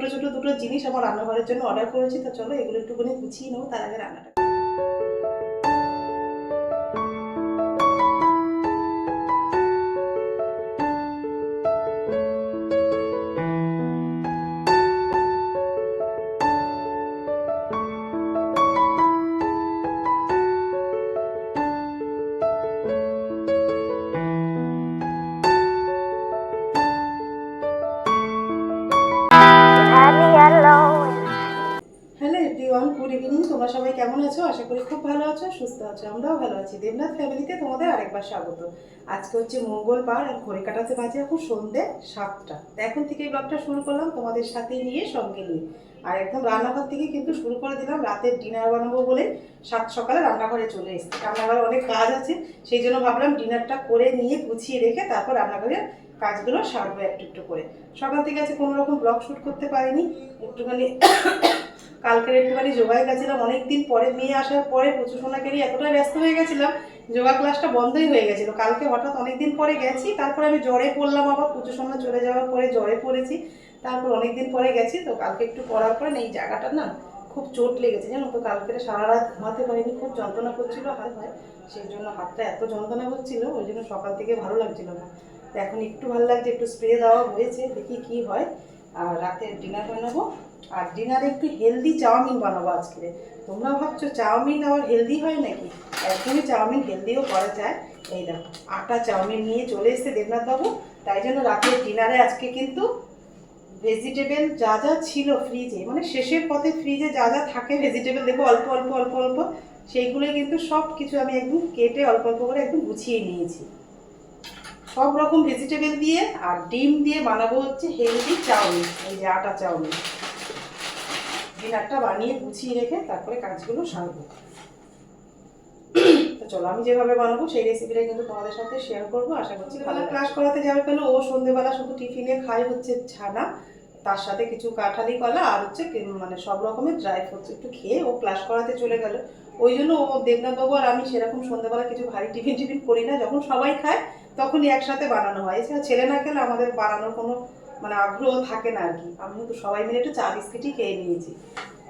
ছোট ছোট দুটো জিনিস আমার রান্নাঘরের জন্য অর্ডার করেছি, তো চলো এগুলো একটুখানি গুছিয়ে নেব, তার আগে রান্নাটা আশা করি খুব ভালো আছো, সুস্থ আছো, আমরাও ভালো আছি। দেবনাথ ফ্যামিলিতে তোমাদের আরেকবার স্বাগত। আজকে হচ্ছে মঙ্গলবার, আর ঘড়ি কাটাতে বাজে এখন সন্ধ্যে সাতটা। এখন থেকে ব্লগটা শুরু করলাম তোমাদের সাথে নিয়ে, সঙ্গে নিয়ে। আর একদম রান্নাঘর থেকে কিন্তু শুরু করে দিলাম, রাতের ডিনার বানাবো বলে সাত সকালে রান্নাঘরে চলে এসেছি। রান্নাঘরে অনেক কাজ আছে, সেই জন্য ভাবলাম ডিনারটা করে নিয়ে, গুছিয়ে রেখে তারপর রান্নাঘরের কাজগুলো সারবো একটু একটু করে। সকাল থেকে আছে কোনো রকম ব্লগ শ্যুট করতে পারিনি, একটুখানি কালকের একটুখানি যোগায় গেছিলাম, অনেকদিন পরে, মেয়ে আসার পরে প্রচুর সোনাকে নিয়ে এতটাই ব্যস্ত হয়ে গেছিলাম, যোগা ক্লাসটা বন্ধই হয়ে গেছিল। কালকে হঠাৎ অনেকদিন পরে গেছি, তারপরে আমি জ্বরে পড়লাম আবার, প্রচুর সোনা চলে যাওয়ার পরে জ্বরে পড়েছি, তারপর অনেকদিন পরে গেছি, তো কালকে একটু পড়ার পরে এই জায়গাটা না খুব চোট লেগেছে, জানো তো, কালকে সারা রাত ঘুমাতে পারিনি, খুব যন্ত্রণা করছিল হাত হয় সেই জন্য হাতটা এত যন্ত্রণা হচ্ছিল ওই জন্য সকাল থেকে ভালো লাগছিল না। তো এখন একটু ভালো লাগছে, একটু স্প্রে দেওয়া হয়েছে, দেখি কি হয়, আর রাতে ডিনার বানাবো আর ডিনারে একটু হেলদি চাউমিন বানাবো আজকে তোমরা ভাবছ চাউমিন আবার হেলদি হয় নাকি? একদমই চাউমিন হেলদিও করা যায়। এই দেখো, আটা চাউমিন নিয়ে চলে এসেছে দেবনাথ বাবু তাই জন্য রাতের ডিনারে আজকে কিন্তু ভেজিটেবল যা যা ছিল ফ্রিজে মানে শেষের পথে ফ্রিজে যা যা থাকে ভেজিটেবল দেখো অল্প অল্প অল্প অল্প, সেইগুলোই কিন্তু সব কিছু আমি একদম কেটে অল্প অল্প করে একদম গুছিয়ে নিয়েছি। সব রকম ভেজিটেবল দিয়ে আর ডিম দিয়ে বানাবো হচ্ছে হেলদি চাউমিন, এই যে আটা চাউমিন। ডিনারটা বানিয়ে গুছিয়ে রেখে তারপরে কাজগুলো সারবো। তো চলো আমি যেভাবে বানাবো সেই রেসিপিটা কিন্তু তোমাদের সাথে শেয়ার করব। আশা করছি ভালো ক্লাস করাতে যাবে কেন? ও সন্ধেবেলা শুধু টিফিনে খায় হচ্ছে ছানা তার সাথে কিছু কাঁঠালি কলা আর হচ্ছে মানে সব রকমের ড্রাই ফ্রুটস একটু খেয়ে ও ক্লাস করাতে চলে গেল। ওই জন্য ও দেবনাথবাবু আর আমি সেরকম সন্ধ্যেবেলা কিছু ভারী টিফিন টিফিন করি না। যখন সবাই খায় তখনই একসাথে বানানো হয়। এছাড়া ছেলে না খেলে আমাদের বানানোর কোনো মানে আগ্রহ থাকে না আর কি। আমি কিন্তু সবাই মিলে একটু চা বিস্কিটই খেয়ে নিয়েছি।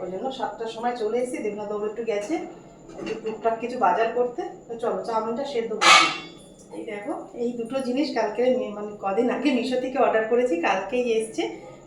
ওই জন্য সাতটার সময় চলে এসেছি দেবনাথবাবু একটু গেছে। একটু টুকটাক কিছু বাজার করতে। তো চলো, চাউমিনটা সেদ্ধ করছি এই দেখো, এই দুটো জিনিস কালকে মানে কদিন আগে মিশো থেকে অর্ডার করেছি, কালকেই এসছে।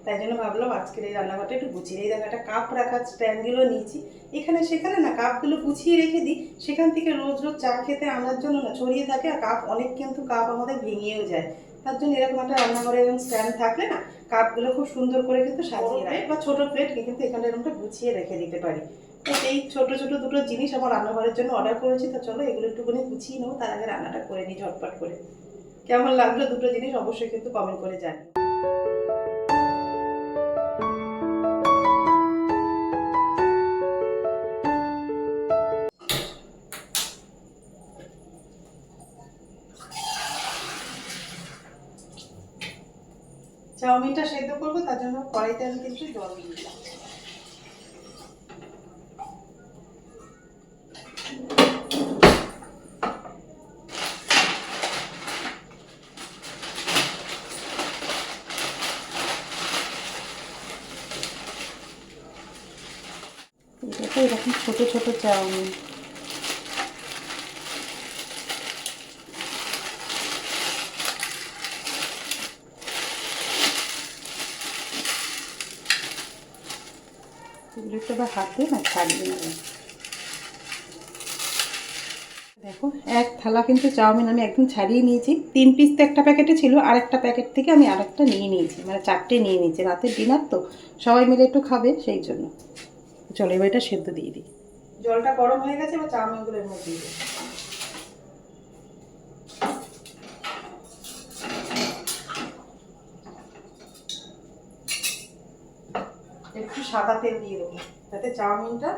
তাই জন্য ভাবলাম আজকের এই রান্নাঘরটা একটু গুছিয়ে এই দেখো, একটা কাপ রাখার স্ট্যান্ডগুলো নিয়েছি। এখানে সেখানে না, কাপগুলো গুছিয়ে রেখে দিই। সেখান থেকে রোজ রোজ চা খেতে আনার জন্য না, ছড়িয়ে থাকে। আর কাপ অনেক কিন্তু কাপ আমাদের ভেঙেও যায়। তার জন্য এরকম একটা রান্নাঘরে এরকম স্ট্যান্ড থাকলে না, কাপগুলো খুব সুন্দর করে কিন্তু সাজিয়ে রাখে। বা ছোটো প্লেট কিন্তু এখানে এরকমটা গুছিয়ে রেখে দিতে পারি। তো এই ছোটো ছোটো দুটো জিনিস আমার রান্নাঘরের জন্য অর্ডার করেছি, তো চলো এগুলো একটুখানি গুছিয়ে নেব, তার আগে রান্নাটা করে নিই ঝটপট করে। কেমন লাগল দুটো জিনিস অবশ্যই কিন্তু কমেন্ট করে জানি কড়াইতে আমি কিন্তু জল দিয়ে দিলাম। এরকম ছোট ছোট চাউমিন এগুলো একটু আবার হাতে না ছাড়িয়ে নেব দেখো, এক থালা কিন্তু চাউমিন আমি একদম ছাড়িয়ে নিয়েছি। তিন পিস তো একটা প্যাকেটে ছিল আর একটা প্যাকেট থেকে আমি আরেকটা নিয়ে নিয়েছি মানে চারটে নিয়ে নিয়েছি। রাতের ডিনার তো সবাই মিলে একটু খাবে সেই জন্য। চলো, এবার এটা সেদ্ধ দিয়ে দিই। জলটা গরম হয়ে গেছে, এবার চাউমিনগুলো এর মধ্যে দিয়ে। একটু সাদা তেল দিয়ে দেবো। যাতে চাউমিনটা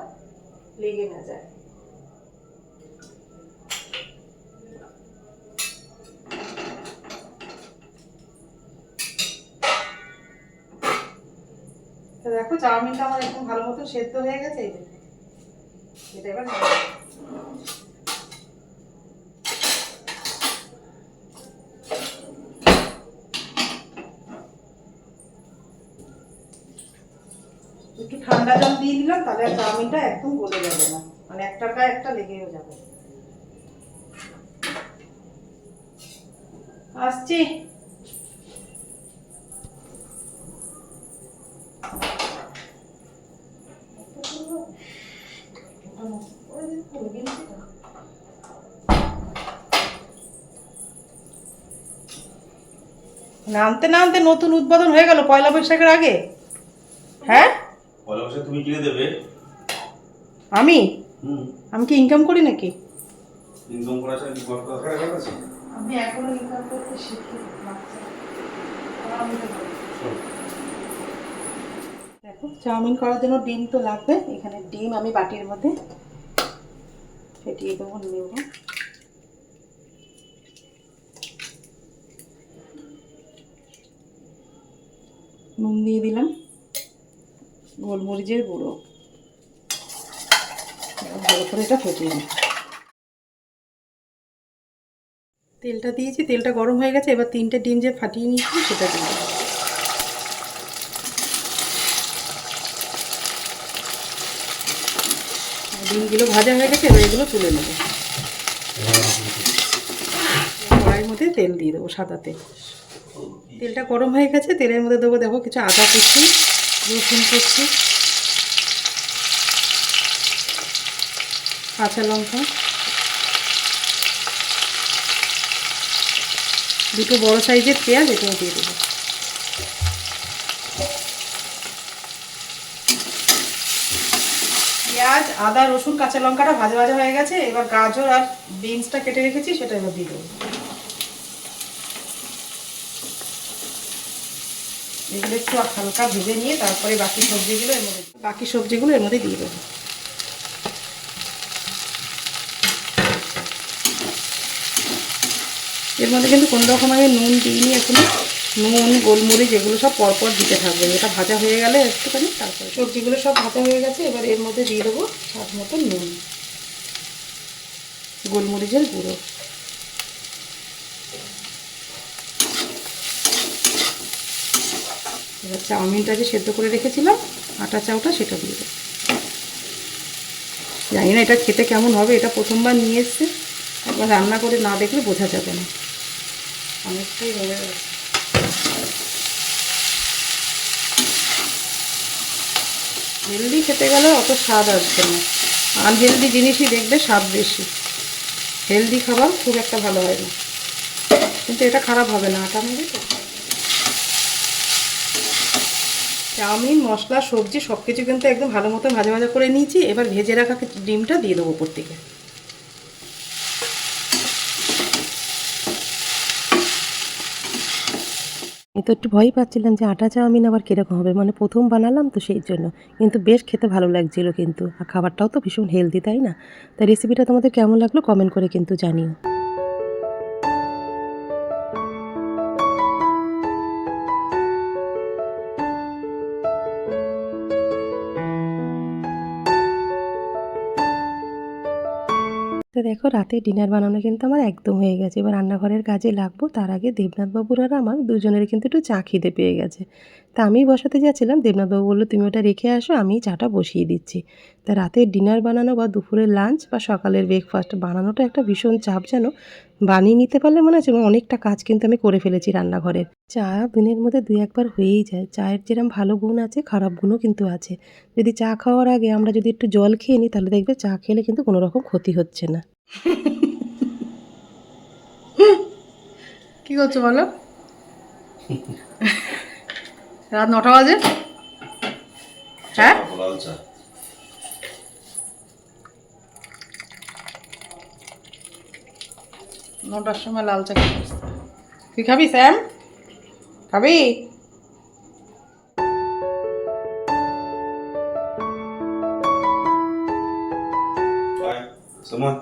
লেগে না যায়। দেখো, চাউমিনটা আমার একদম ভালো মতো সেদ্ধ হয়ে গেছে এটা এবার নামিয়ে দেবো। একটু ঠান্ডা জল দিয়ে দিলাম, তাহলে আর চাউমিনটা একদম গলে যাবে না। মানে একটার গায়ে একটা লেগেও যাবে। আসছি। নামতে নামতে নতুন উদ্বোধন হয়ে গেল, পয়লা বৈশাখের আগে? হ্যাঁ? পয়লা বৈশাখ তুমি কিনে দেবে। আমি? হুম। আমি কি ইনকাম করি নাকি? ইনকাম করা ছাড়া কি দরকার আছে? আমি এখনও ইনকাম করতে শিখি দেখো চাউমিন করার জন্য ডিম তো লাগবে। এখানে ডিম আমি বাটির মধ্যে ফেটিয়ে দেবো নেব। নুন দিয়ে দিলাম। গোলমরিচের গুঁড়ো। ভালো করে এটা ফেটিয়ে নিই তেলটা দিয়েছি, তেলটা গরম হয়ে গেছে, এবার তিনটে ডিম যে ফাটিয়ে নিয়েছি, সেটা দিয়ে ডিমগুলো ভাজা হয়ে গেছে, এবার এগুলো তুলে নেব। কড়াইয়ের মধ্যে তেল দিয়ে দেবো সাদা তেল। তেলটা গরম হয়ে গেছে, তেলের মধ্যে দেবো, দেখো কিছু আদা কুচি রসুন কুচি, কাঁচা লঙ্কা, দুটো বড় সাইজের পেঁয়াজ এটাও দিয়ে দেবো। পেঁয়াজ, আদা, রসুন, কাঁচা লঙ্কাটা ভাজা ভাজা হয়ে গেছে, এবার গাজর আর বিনসটা কেটে রেখেছি, সেটা এবার দিয়ে দেবো। এগুলো একটু হালকা ভেজে নিয়ে তারপরে বাকি সবজিগুলো এর মধ্যে বাকি সবজিগুলো এর মধ্যে দিয়ে দেবো। এর মধ্যে কিন্তু কোনো রকম আমি নুন দিইনি এখনও। নুন, গোলমরিচ এগুলো সব পরপর দিতে থাকবে। এটা ভাজা হয়ে গেলে একটুখানি তারপরে সবজিগুলো সব ভাজা হয়ে গেছে, এবার এর মধ্যে দিয়ে দেবো স্বাদ মতো নুন। গোলমরিচের গুঁড়ো। এবার চাউমিনটা যে সেদ্ধ করে রেখেছিলাম, আটা চাউটা সেটা দিয়ে দেবো। জানি না এটা খেতে কেমন হবে, এটা প্রথমবার নিয়ে এসছে। একবার রান্না করে না দেখলে বোঝা যাবে না। অনেকটাই হয়ে গেছে। হেলদি খেতে গেলে অত স্বাদ আসবে না। আনহেলদি জিনিসই দেখবে স্বাদ বেশি। হেলদি খাবার খুব একটা ভালো হয় না। কিন্তু এটা খারাপ হবে না, আটা মেরে তো। চাউমিন, মশলা, সবজি সব কিছু কিন্তু একদম ভালো মতো ভাজা ভাজা করে নিয়েছি। এবার ভেজে রাখা ডিমটা দিয়ে দেবো উপর থেকে। তো একটু ভয় পাচ্ছিলাম যে আটা চাউমিন আবার কীরকম হবে। মানে প্রথম বানালাম তো সেই জন্য। কিন্তু বেশ খেতে ভালো লাগছিল কিন্তু। আর খাবারটাও তো ভীষণ হেলদি তাই না? তাই রেসিপিটা তোমাদের কেমন লাগল কমেন্ট করে কিন্তু জানিও। দেখো, রাতে ডিনার বানানো কিন্তু আমার একদম হয়ে গেছে। এবার রান্নাঘরের কাজে লাগবো, তার আগে দেবনাথবাবুর আর আমার দুজনের কিন্তু একটু চা খিদে পেয়ে গেছে। তা আমি বসাতে যাচ্ছিলাম। দেবনাথবাবু বলল তুমি ওটা রেখে আসো আমি চাটা বসিয়ে দিচ্ছি। তা রাতের ডিনার বানানো বা দুপুরের লাঞ্চ বা সকালের ব্রেকফাস্ট বানানোটা একটা ভীষণ চাপ যেন বানিয়ে নিতে পারলে মনে হচ্ছে অনেকটা কাজ কিন্তু আমি করে ফেলেছি রান্নাঘরের। চা দিনের মধ্যে দুই একবার হয়েই যায়। চায়ের যেরকম ভালো গুণ আছে খারাপ গুণও কিন্তু আছে। যদি চা খাওয়ার আগে আমরা যদি একটু জল খেয়ে নিই তাহলে দেখবে চা খেলে কিন্তু কোনো রকম ক্ষতি হচ্ছে না। কি করছ বলো? রাত নটা বাজে? হ্যাঁ? নটার সময় লাল চা খেতে তুই খাবি স্যাম? খাবি? সময়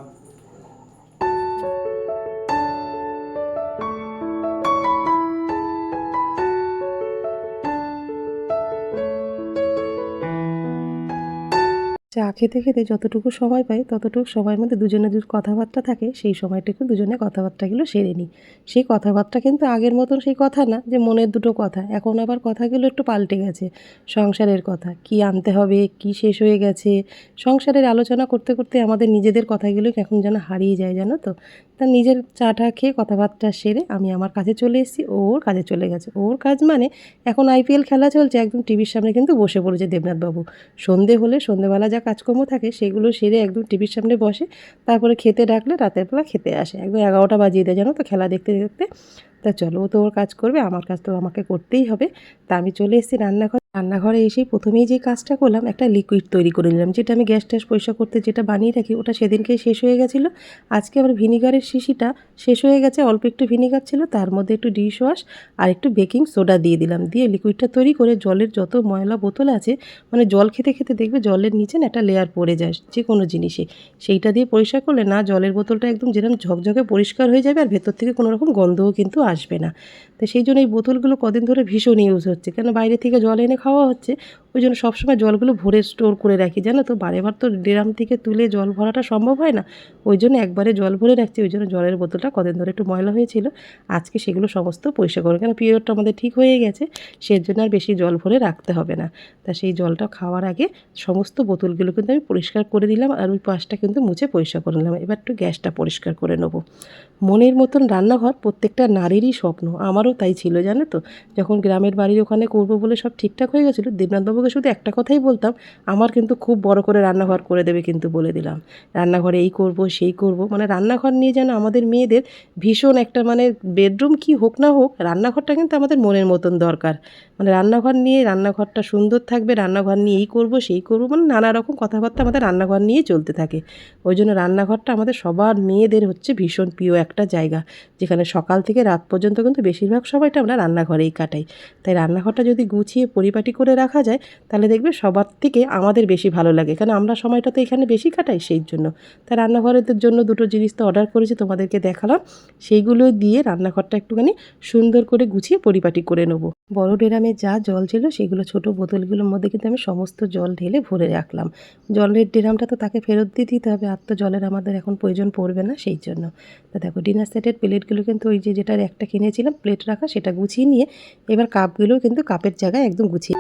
চা খেতে খেতে যতটুকু সময় পাই, ততটুকু সময়ের মধ্যে দুজনে যদি কথাবার্তা থাকে, সেই সময়টুকু দুজনে কথাবার্তাগুলো সেরে নিই। সেই কথাবার্তা কিন্তু আগের মতন সেই কথা না, যে মনের দুটো কথা। এখন আবার কথাগুলো একটু পাল্টে গেছে। সংসারের কথা, কি আনতে হবে, কি শেষ হয়ে গেছে? সংসারের আলোচনা করতে করতে আমাদের নিজেদের কথাগুলো এখন যেন হারিয়ে যায় জানো তো? তা নিজের চাটা খেয়ে কথাবার্তা সেরে আমি আমার কাছে চলে এসেছি, ওর কাজে চলে গেছে। ওর কাজ মানে এখন আইপিএল খেলা চলছে, একদম টিভির সামনে কিন্তু বসে পড়েছে দেবনাথবাবু। সন্ধে হলে সন্ধেবেলা যা কাজকর্ম থাকে, সেগুলো সেরে একদম টিভির সামনে বসে, তারপরে খেতে ডাকলে রাতের বেলা খেতে আসে। একদম এগারোটা বাজিয়ে দেয় জানো তো, খেলা দেখতে দেখতে। তা চলো ও তো ওর কাজ করবে, আমার কাজ তো আমাকে করতেই হবে। তা আমি চলে এসেছি রান্নাঘর, রান্নাঘরে এসেই প্রথমেই যে কাজটা করলাম, একটা লিকুইড তৈরি করে নিলাম, যেটা আমি গ্যাস ট্যাস পরিষ্কার করতে যেটা বানিয়ে রাখি, ওটা সেদিনকেই শেষ হয়ে গেছিল। আজকে আবার ভিনিগারের শিশিটা শেষ হয়ে গেছে, অল্প একটু ভিনিগার ছিল, তার মধ্যে একটু ডিশ ওয়াশ আর একটু বেকিং সোডা দিয়ে দিলাম, দিয়ে লিকুইডটা তৈরি করে জলের যত ময়লা বোতল আছে মানে জল খেতে খেতে দেখবে জলের নিচে না একটা লেয়ার পড়ে যায় যে কোনো জিনিসে। সেইটা দিয়ে পরিষ্কার করলে না জলের বোতলটা একদম যেরকম ঝকঝকে পরিষ্কার হয়ে যাবে আর ভেতর থেকে কোনো রকম গন্ধও কিন্তু আসবে না। তো সেই জন্য এই বোতলগুলো কদিন ধরে ভীষণ ইউজ হচ্ছে। কেন? বাইরে থেকে জল এনে খাওয়া হচ্ছে। ওই জন্য সবসময় জলগুলো ভরে স্টোর করে রাখি, জানো তো? বারে বার তো ড্রাম থেকে তুলে জল ভরাটা সম্ভব হয় না। ওই জন্য একবারে জল ভরে রাখছি, ওই জন্য জলের বোতলটা কদিন ধরে একটু ময়লা হয়েছিল। আজকে সেগুলো সমস্ত পরিষ্কার করে কেন পিরিয়ডটা আমাদের ঠিক হয়ে গেছে। সেজন্য আর বেশি জল ভরে রাখতে হবে না। তা সেই জলটা খাওয়ার আগে সমস্ত বোতলগুলো কিন্তু আমি পরিষ্কার করে দিলাম আর ওই পাশটা কিন্তু মুছে পরিষ্কার করে নিলাম। এবার একটু গ্যাসটা পরিষ্কার করে নেব। মনের মতন রান্নাঘর প্রত্যেকটা নারীরই স্বপ্ন, আমারও তাই ছিল, জানো তো? যখন গ্রামের বাড়ির ওখানে করব বলে সব ঠিকঠাক হয়ে গেছিল দেবনাথবাবুকে শুধু একটা কথাই বলতাম, আমার কিন্তু খুব বড় করে রান্নাঘর করে দেবে কিন্তু বলে দিলাম। রান্নাঘরে এই করব, সেই করব মানে রান্নাঘর নিয়ে যেন আমাদের মেয়েদের ভীষণ একটা মানে বেডরুম কি হোক না হোক, রান্নাঘরটা কিন্তু আমাদের মনের মতন দরকার। মানে রান্নাঘর নিয়ে, রান্নাঘরটা সুন্দর থাকবে, রান্নাঘর নিয়ে এই করব, সেই করব মানে নানা রকম কথাবার্তা আমাদের রান্নাঘর নিয়েই চলতে থাকে। ওই জন্য রান্নাঘরটা আমাদের সবার মেয়েদের হচ্ছে ভীষণ প্রিয় একটা জায়গা, যেখানে সকাল থেকে রাত পর্যন্ত কিন্তু বেশিরভাগ সময়টা আমরা রান্নাঘরেই কাটাই। তাই রান্নাঘরটা যদি গুছিয়ে পরিপাটি করে রাখা যায় তাহলে দেখবে সবার থেকে আমাদের বেশি ভালো লাগে। কারণ আমরা সময়টা তো এখানে বেশি কাটাই সেই জন্য। তাই রান্নাঘরের জন্য দুটো জিনিস তো অর্ডার করেছি, তোমাদেরকে দেখালাম। সেইগুলো দিয়ে রান্নাঘরটা একটুখানি সুন্দর করে গুছিয়ে পরিপাটি করে নেব। বড় ড্রামে যা জল ছিল সেগুলো ছোট বোতলগুলোর মধ্যে কিন্তু আমি সমস্ত জল ঢেলে ভরে রাখলাম। জলের ড্রামটা তো তাকে ফেরত দিয়ে দিতে হবে, আর তো জলের আমাদের এখন প্রয়োজন পড়বে না সেই জন্য। তা দেখো, ডিনার সেটের প্লেটগুলো কিন্তু ওই যে যেটার একটা কিনেছিলাম, প্লেট রাখা সেটা গুছিয়ে নিয়ে এবার কাপগুলোও কিন্তু কাপের জায়গায় একদম গুছিয়ে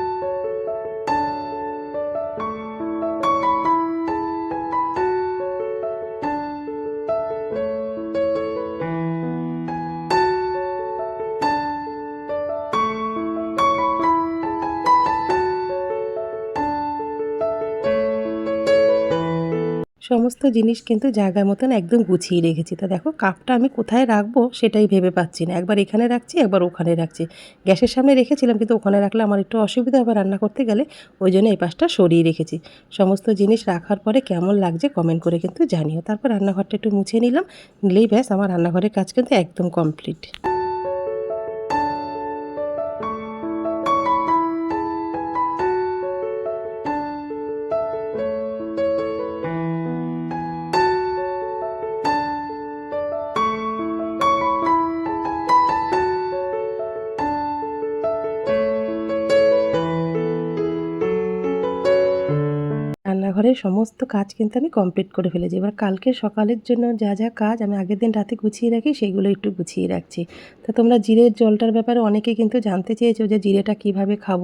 সমস্ত জিনিস কিন্তু জায়গা মতন একদম গুছিয়ে রেখেছি। তা দেখো, কাপটা আমি কোথায় রাখব সেটাই ভেবে পাচ্ছি না। একবার এখানে রাখছি, একবার ওখানে রাখছি। গ্যাসের সামনে রেখেছিলাম কিন্তু ওখানে রাখলে আমার একটু অসুবিধা হবে রান্না করতে গেলে, ওই জন্য এই পাশটা সরিয়ে রেখেছি। সমস্ত জিনিস রাখার পরে কেমন লাগছে কমেন্ট করে কিন্তু জানিও। তারপর রান্নাঘরটা একটু মুছে নিলাম। নিলেই ব্যাস, আমার রান্নাঘরের কাজ কিন্তু একদম কমপ্লিট রান্নাঘরের সমস্ত কাজ কিন্তু আমি কমপ্লিট করে ফেলেছি। এবার কালকে সকালের জন্য যা যা কাজ আমি আগের দিন রাতে গুছিয়ে রাখি সেইগুলো একটু গুছিয়ে রাখছি। তা তোমরা জিরের জলটার ব্যাপারে অনেকে কিন্তু জানতে চেয়েছো যে জিরেটা কীভাবে খাব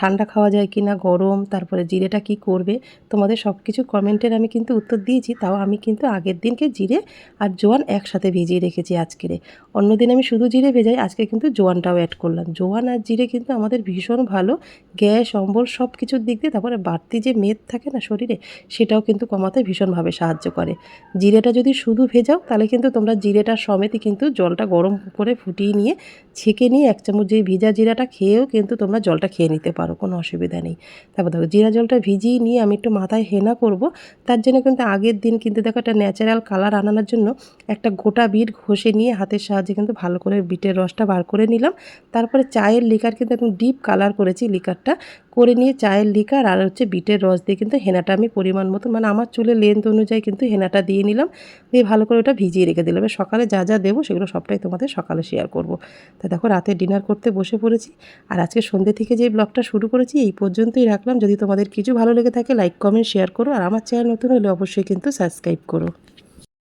ঠান্ডা খাওয়া যায় কি না, গরম, তারপরে জিরেটা কি করবে? তোমাদের সব কিছু কমেন্টের আমি কিন্তু উত্তর দিয়েছি, তাও আমি কিন্তু আগের দিনকে জিরে আর জোয়ান একসাথে ভিজিয়ে রেখেছি আজকেরে। অন্যদিন আমি শুধু জিরে ভেজাই, আজকে কিন্তু জোয়ানটাও অ্যাড করলাম। জোয়ান আর জিরে কিন্তু আমাদের ভীষণ ভালো, গ্যাস, অম্বল সব কিছুর দিক দিয়ে, তারপরে বাড়তি যে মেদ থাকে না শরীরে, সেটাও কিন্তু কমাতে ভীষণভাবে সাহায্য করে। জিরেটা যদি শুধু ভেজাও, তাহলে কিন্তু তোমরা জিরেটার সমেতই কিন্তু জলটা গরম করে ফুটিয়ে নিয়ে, ছেঁকে নিয়ে এক চামচ যে ভিজা জিরাটা খেয়েও কিন্তু তোমরা জলটা খেয়ে নিতে পারো, কোনো অসুবিধা নেই। তারপর দেখো, জিরা জলটা ভিজিয়ে নিয়ে আমি একটু মাথায় হেনা করব, তার জন্য কিন্তু আগের দিন কিন্তু দেখো একটা ন্যাচারাল কালার আনানোর জন্য একটা গোটা বিট ঘষে নিয়ে হাতের সাহায্যে কিন্তু ভালো করে বিটের রসটা বার করে নিলাম। তারপরে চায়ের লিকার কিন্তু একদম ডিপ কালার করেছি লিকারটা করে নিয়ে চায়ের লিকার আর হচ্ছে বিটের রস দিয়ে কিন্তু হেনাটা আমি পরিমাণ মতো মানে আমার চুলের লেন্থ অনুযায়ী কিন্তু হেনাটা দিয়ে নিলাম। দিয়ে ভালো করে ওটা ভিজিয়ে রেখে দিলাম। সকালে যা যা দেবো সেগুলো সবটাই তোমাদের সকালে শেয়ার করব। তা দেখো রাতে ডিনার করতে বসে পড়েছি। আর আজকে সন্ধ্যে থেকে যে ব্লগটা শুরু করেছি, এই পর্যন্তই রাখলাম। যদি তোমাদের কিছু ভালো লেগে থাকে লাইক কমেন্ট শেয়ার করো। আর আমার চ্যানেল নতুন হলে অবশ্যই কিন্তু সাবস্ক্রাইব করো।